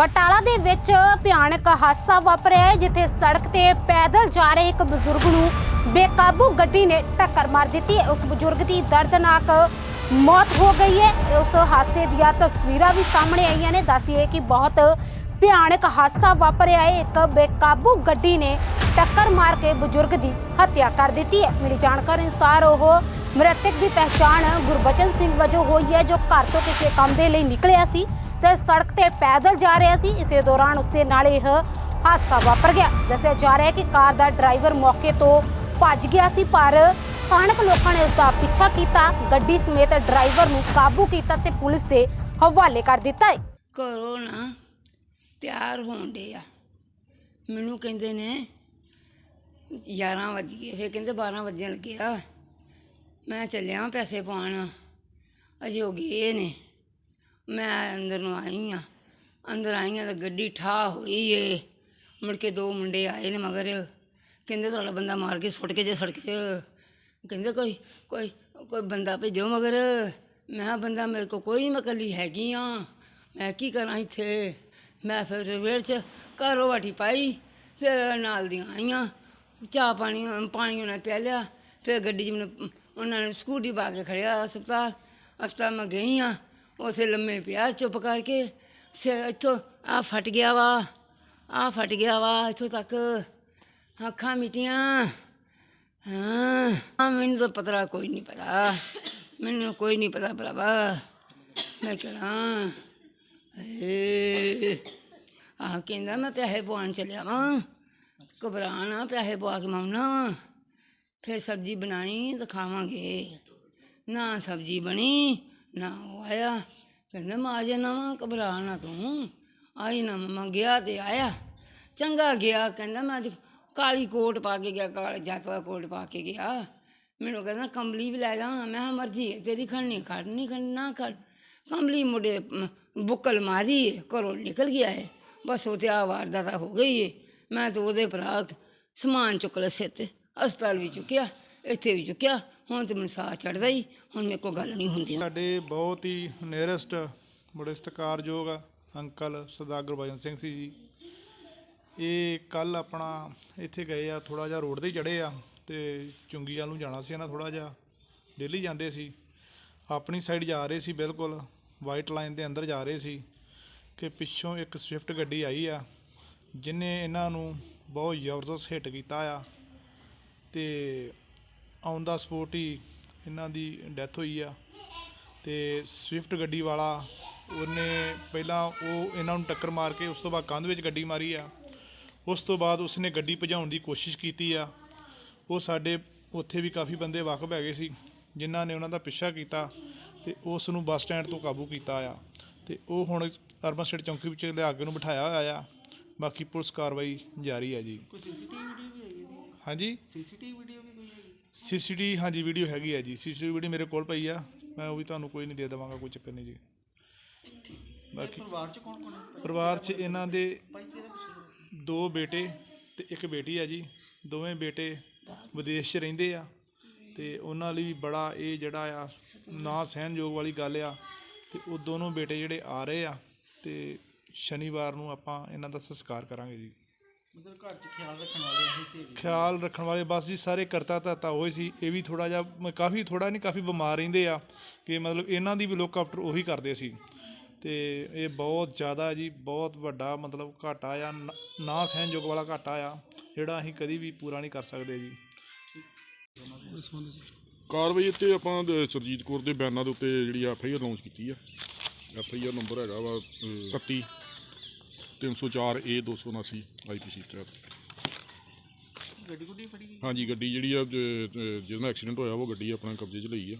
ਬਟਾਲਾ ਦੇ ਵਿੱਚ ਭਿਆਨਕ ਹਾਦਸਾ ਵਾਪਰਿਆ ਹੈ, ਜਿੱਥੇ ਸੜਕ ਤੇ ਪੈਦਲ ਜਾ ਰਹੇ ਇੱਕ ਬਜ਼ੁਰਗ ਨੂੰ ਬੇਕਾਬੂ ਗੱਡੀ ਨੇ ਟੱਕਰ ਮਾਰ ਦਿੱਤੀ ਹੈ। ਉਸ ਬਜ਼ੁਰਗ ਦੀ ਦਰਦਨਾਕ ਮੌਤ ਹੋ ਗਈ ਹੈ। ਉਸ ਹਾਦਸੇ ਦੀਆਂ ਤਸਵੀਰਾਂ ਵੀ ਸਾਹਮਣੇ ਆਈਆਂ ਨੇ। ਦੱਸਦੀਏ ਕਿ ਬਹੁਤ ਭਿਆਨਕ ਹਾਦਸਾ ਵਾਪਰਿਆ ਹੈ। ਇੱਕ ਬੇਕਾਬੂ ਗੱਡੀ ਨੇ ਟੱਕਰ ਮਾਰ ਕੇ ਬਜ਼ੁਰਗ ਦੀ ਹੱਤਿਆ ਕਰ ਦਿੱਤੀ ਹੈ। ਮਿਲੀ ਜਾਣਕਾਰੀ ਅਨੁਸਾਰ ਉਹ ਮ੍ਰਿਤਕ ਦੀ ਪਹਿਚਾਣ ਗੁਰਬਚਨ ਸਿੰਘ ਵਜੋਂ ਹੋਈ ਹੈ, ਜੋ ਘਰ ਤੋਂ ਕਿਸੇ ਕੰਮ ਦੇ ਲਈ ਨਿਕਲਿਆ ਸੀ। ਤੇ ਸੜਕ ਤੇ ਪੈਦਲ ਜਾ ਰਿਹਾ ਸੀ। ਇਸੇ ਦੌਰਾਨ ਉਸਦੇ ਨਾਲ ਇਹ ਹਾਦਸਾ ਵਾਪਰ ਗਿਆ। ਦੱਸਿਆ ਜਾ ਰਿਹਾ ਹੈ ਕਿ ਕਾਰ ਦਾ ਡਰਾਈਵਰ ਮੌਕੇ ਤੋਂ ਭੱਜ ਗਿਆ ਸੀ, ਪਰ ਸਥਾਨਕ ਲੋਕਾਂ ਨੇ ਉਸ ਦਾ ਪਿੱਛਾ ਕੀਤਾ। ਗੱਡੀ ਸਮੇਤ ਡਰਾਈਵਰ ਨੂੰ ਕਾਬੂ ਕੀਤਾ ਤੇ ਪੁਲਿਸ ਦੇ ਹਵਾਲੇ ਕਰ ਦਿੱਤਾ ਹੈ। ਘਰੋਂ ਨਾ ਤਿਆਰ ਹੋਣ ਡੇ ਆ। ਮੈਨੂੰ ਕਹਿੰਦੇ ਨੇ 11 ਵਜ ਗਏ। ਫਿਰ ਕਹਿੰਦੇ 12 ਵਜਣ ਲੱਗਿਆ। ਮੈਂ ਚੱਲਿਆ ਪੈਸੇ ਪਾਉਣ। ਅਜੇ ਹੋ ਗਏ ਨੇ। ਮੈਂ ਅੰਦਰ ਨੂੰ ਆਈ ਆ। ਅੰਦਰ ਆਈ ਆ ਤਾਂ ਗੱਡੀ ਠਾ ਹੋਈ ਏ। ਮੁੜ ਕੇ ਦੋ ਮੁੰਡੇ ਆਏ ਨੇ ਮਗਰ। ਕਹਿੰਦੇ ਤੁਹਾਡਾ ਬੰਦਾ ਮਾਰ ਕੇ ਸੁੱਟ ਕੇ ਜੇ ਸੜਕ 'ਚ। ਕਹਿੰਦੇ ਕੋਈ ਕੋਈ ਕੋਈ ਬੰਦਾ ਭੇਜੋ ਮਗਰ। ਮੈਂ ਕਿਹਾ, ਬੰਦਾ ਮੇਰੇ ਕੋਲ ਕੋਈ ਨਹੀਂ ਮੈਂ ਇਕੱਲੀ ਹੈਗੀ ਆ। ਮੈਂ ਕੀ ਕਰਾਂ ਇੱਥੇ? ਮੈਂ ਫਿਰ ਵੇੜ 'ਚ ਘਰੋਂ ਵਾਟੀ ਪਾਈ। ਫਿਰ ਨਾਲ ਦੀਆਂ ਆਈਆਂ। ਚਾਹ ਪਾਣੀ ਪਾਣੀ ਉਹਨਾਂ ਨੇ ਪਿਆ ਲਿਆ। ਫਿਰ ਗੱਡੀ 'ਚ ਮੈਨੂੰ, ਉਹਨਾਂ ਨੇ ਸਕੂਟੀ ਪਾ ਕੇ ਖੜਿਆ ਹਸਪਤਾਲ। ਹਸਪਤਾਲ ਮੈਂ ਗਈ ਆ। ਉਥੇ ਲੰਮੇ ਪਿਆ ਚੁੱਪ ਕਰਕੇ ਸੇ ਇੱਥੋਂ ਆ ਫਟ ਗਿਆ ਵਾ ਆ ਫਟ ਗਿਆ ਵਾ ਇੱਥੋਂ ਤੱਕ ਅੱਖਾਂ ਮਿਟੀਆਂ। ਹਾਂ ਹਾਂ, ਮੈਨੂੰ ਤਾਂ ਪਤਾ ਕੋਈ ਨਹੀਂ ਪਤਾ। ਮੈਨੂੰ ਕੋਈ ਨਹੀਂ ਪਤਾ ਭਰਾਵਾ। ਮੈਂ ਕਰਾਂ। ਏ ਆ ਕਹਿੰਦਾ ਮੈਂ ਪੈਸੇ ਪਵਾਉਣ ਚੱਲਿਆ ਵਾਂ। ਘਬਰਾਣਾ ਪੈਸੇ ਪਵਾ ਕੇ ਮਾਉਣਾ। ਫਿਰ ਸਬਜ਼ੀ ਬਣਾਣੀ ਤਾਂ ਖਾਵਾਂਗੇ ਨਾ ਸਬਜ਼ੀ ਬਣੀ ਨਾ ਉਹ ਆਇਆ ਕਹਿੰਦਾ ਮੈਂ ਆ ਜਾਣਾ ਵਾਂ ਘਬਰਾਣਾ ਤੂੰ। ਆਈ ਨਾ ਮੈਂ ਗਿਆ ਤੇ ਆਇਆ। ਚੰਗਾ ਗਿਆ ਕਹਿੰਦਾ ਮੈਂ ਅੱਜ ਕਾਲੀ ਕੋਟ ਪਾ ਕੇ ਗਿਆ ਕਾਲੇ ਜਾਤਵਾ ਕੋਟ ਪਾ ਕੇ ਗਿਆ। ਮੈਨੂੰ ਕਹਿੰਦਾ ਕੰਬਲੀ ਵੀ ਲੈ ਜਾ ਮੈਂ ਕਿਹਾ ਮਰਜ਼ੀ ਹੈ ਤੇਰੀ ਖੜਨੀ ਖੜ ਨਹੀਂ ਖੜਨੀ ਨਾ ਖੜ। ਕੰਬਲੀ ਮੁੰਡੇ ਬੁੱਕਲ ਮਾਰੀ ਹੈ, ਘਰੋਂ ਨਿਕਲ ਗਿਆ ਹੈ ਬਸ ਉਹ ਤੇ ਆ ਵਾਰਦਾਤ ਹੋ ਗਈ ਹੈ ਮੈਂ ਤਾਂ ਉਹਦੇ ਭਰਾ ਸਮਾਨ ਚੁੱਕ ਲਿਆ ਸਿਰ ਤੇ ਹਸਪਤਾਲ ਵੀ ਚੁੱਕਿਆ। ਇੱਥੇ ਵੀ ਚੁੱਕਿਆ, ਹੁਣ ਤੇ ਮੈਨੂੰ ਸਾਹ ਚੜਦਾ ਹੀ, ਹੁਣ ਮੇਰੇ ਕੋਲ ਗੱਲ ਨਹੀਂ ਹੁੰਦੀ। ਸਾਡੇ ਬਹੁਤ ਹੀ ਨੀਅਰੈਸਟ ਬੜੇ ਸਤਿਕਾਰਯੋਗ ਅੰਕਲ ਸਰਦਾਰ ਗੁਰਬਚਨ ਸਿੰਘ ਸੀ ਜੀ। ਇਹ ਕੱਲ ਆਪਣਾ ਇੱਥੇ ਗਏ ਆ ਥੋੜਾ ਜਿਹਾ ਰੋਡ ਤੇ ਹੀ ਚੜੇ ਆ ਤੇ ਚੁੰਗੀ ਵੱਲ ਨੂੰ ਜਾਣਾ ਸੀ ਇਹਨਾਂ ਥੋੜਾ ਜਿਹਾ, ਦਿੱਲੀ ਜਾਂਦੇ ਸੀ। ਆਪਣੀ ਸਾਈਡ ਜਾ ਰਹੇ ਸੀ ਬਿਲਕੁਲ ਵਾਈਟ ਲਾਈਨ ਦੇ ਅੰਦਰ ਜਾ ਰਹੇ ਸੀ ਕਿ ਪਿੱਛੋਂ ਇੱਕ ਸਵਿਫਟ ਗੱਡੀ ਆਈ ਆ, ਜਿਨੇ ਇਹਨਾਂ ਨੂੰ ਬਹੁਤ ਜ਼ਬਰਦਸਤ ਹਿੱਟ ਕੀਤਾ ਆ ਤੇ ਔਨ ਦਾ ਸਪੋਟ ਹੀ ਇਹਨਾਂ ਦੀ ਡੈਥ ਹੋਈ ਆ। ਤੇ ਸਵਿਫਟ ਗੱਡੀ ਵਾਲਾ ਉਹਨੇ ਪਹਿਲਾਂ ਉਹ ਇਹਨਾਂ ਨੂੰ ਟੱਕਰ ਮਾਰ ਕੇ ਉਸ ਤੋਂ ਬਾਅਦ ਕੰਧ ਵਿੱਚ ਗੱਡੀ ਮਾਰੀ ਆ। ਉਸ ਤੋਂ ਬਾਅਦ ਉਸਨੇ ਗੱਡੀ ਭਜਾਉਣ ਦੀ ਕੋਸ਼ਿਸ਼ ਕੀਤੀ ਆ। ਉਹ ਸਾਡੇ ਉੱਥੇ ਵੀ ਕਾਫੀ ਬੰਦੇ ਵਾਕਫ ਹੈਗੇ ਸੀ ਜਿਨ੍ਹਾਂ ਨੇ ਉਹਨਾਂ ਦਾ ਪਿੱਛਾ ਕੀਤਾ ਤੇ ਉਸ ਨੂੰ ਬੱਸ ਸਟੈਂਡ ਤੋਂ ਕਾਬੂ ਕੀਤਾ ਆ। ਤੇ ਉਹ ਹੁਣ ਅਰਬਨ ਸਟੇਟ ਚੌਂਕੀ ਵਿੱਚ ਲਿਆ ਕੇ ਉਹਨੂੰ ਬਿਠਾਇਆ ਹੋਇਆ ਆ। ਬਾਕੀ ਪੁਲਿਸ ਕਾਰਵਾਈ ਜਾਰੀ ਹੈ ਜੀ। ਕੋਈ ਸੀਸੀਟੀਵੀ ਵੀਡੀਓ ਵੀ ਹੈਗੀ ਇਹਦੀ? ਹਾਂਜੀ? ਸੀਸੀਟੀਵੀ ਵੀਡੀਓ ਵੀ ਕੋਈ ਹੈਗੀ? ਸੀਸੀਟੀ ਹਾਂਜੀ ਵੀਡੀਓ ਹੈਗੀ ਹੈ ਜੀ। ਸੀਸੀਟੀ ਵੀਡੀਓ ਮੇਰੇ ਕੋਲ ਪਈ ਆ। ਮੈਂ ਉਹ ਵੀ ਤੁਹਾਨੂੰ ਕੋਈ ਨਹੀਂ ਦੇ ਦੇਵਾਂਗਾ ਕੋਈ ਚੱਕਰ ਨਹੀਂ ਜੀ। ਬਾਕੀ ਪਰਿਵਾਰ ਚ ਕੌਣ ਕੌਣ ਹੈ? ਪਰਿਵਾਰ 'ਚ ਇਹਨਾਂ ਦੇ ਦੋ ਬੇਟੇ ਤੇ ਇੱਕ ਬੇਟੀ ਆ ਜੀ। ਦੋਵੇਂ ਬੇਟੇ ਵਿਦੇਸ਼ 'ਚ ਰਹਿੰਦੇ ਆ ਤੇ ਉਹਨਾਂ ਲਈ ਵੀ ਬੜਾ ਇਹ ਜਿਹੜਾ ਆ ਨਾ ਸਹਿਣਯੋਗ ਵਾਲੀ ਗੱਲ ਆ ਤੇ ਉਹ ਦੋਨੋਂ ਬੇਟੇ ਜਿਹੜੇ ਆ ਰਹੇ ਆ ਤੇ ਸ਼ਨੀਵਾਰ ਨੂੰ ਆਪਾਂ ਇਹਨਾਂ ਦਾ ਸੰਸਕਾਰ ਕਰਾਂਗੇ ਜੀ। ਮਤਲਬ ਘਰ ਚ ਖਿਆਲ ਰੱਖਣ ਵਾਲੇ ਇਹ ਸੀ ਖਿਆਲ ਰੱਖਣ ਵਾਲੇ ਬਸ ਜੀ ਸਾਰੇ ਕਰਤਾ ਧਰਤਾ ਹੋਏ ਸੀ। ਇਹ ਵੀ ਥੋੜਾ ਜਿਹਾ ਮ- ਕਾਫੀ ਥੋੜਾ ਨਹੀਂ ਕਾਫੀ ਬਿਮਾਰ ਰਹਿੰਦੇ ਆ ਕਿ ਮਤਲਬ ਇਹਨਾਂ ਦੀ ਵੀ ਲੋਕ ਆਫਟਰ ਉਹੀ ਕਰਦੇ ਸੀ। ਤੇ ਇਹ ਬਹੁਤ ਜ਼ਿਆਦਾ ਜੀ ਬਹੁਤ ਵੱਡਾ ਮਤਲਬ ਘਾਟਾ ਆ ਨ- ਨਾ ਸਹਿਣਯੋਗ ਵਾਲਾ ਘਾਟਾ ਆ ਜਿਹੜਾ ਅਸੀਂ ਕਦੀ ਵੀ ਪੂਰਾ ਨਹੀਂ ਕਰ ਸਕਦੇ ਜੀ। ਕਾਰਵਾਈ ਉੱਤੇ ਆਪਾਂ ਅਹ, ਸਰਜੀਤ ਕੌਰ ਦੇ ਬਿਆਨਾਂ ਦੇ ਉੱਤੇ ਜਿਹੜੀ ਐਫ ਆਈ ਆਰ ਲਾਂਚ ਕੀਤੀ ਆ। ਐਫ ਆਈ ਆਰ ਨੰਬਰ ਹੈਗਾ ਵਾ ਅਹ, 31 304 ਏ 279 ਆਈਪੀਸੀ ਤਹਿਤ ਗੱਡੀ ਗੁੱਡੀ ਫੜੀ ਗਈ? ਹਾਂਜੀ ਗੱਡੀ ਜਿਹੜੀ ਆ ਜ- ਜਿਹਦੇ ਨਾਲ ਐਕਸੀਡੈਂਟ ਹੋਇਆ ਉਹ ਗੱਡੀ ਆਪਣਾ ਕਬਜ਼ੇ 'ਚ ਲਈ ਆ।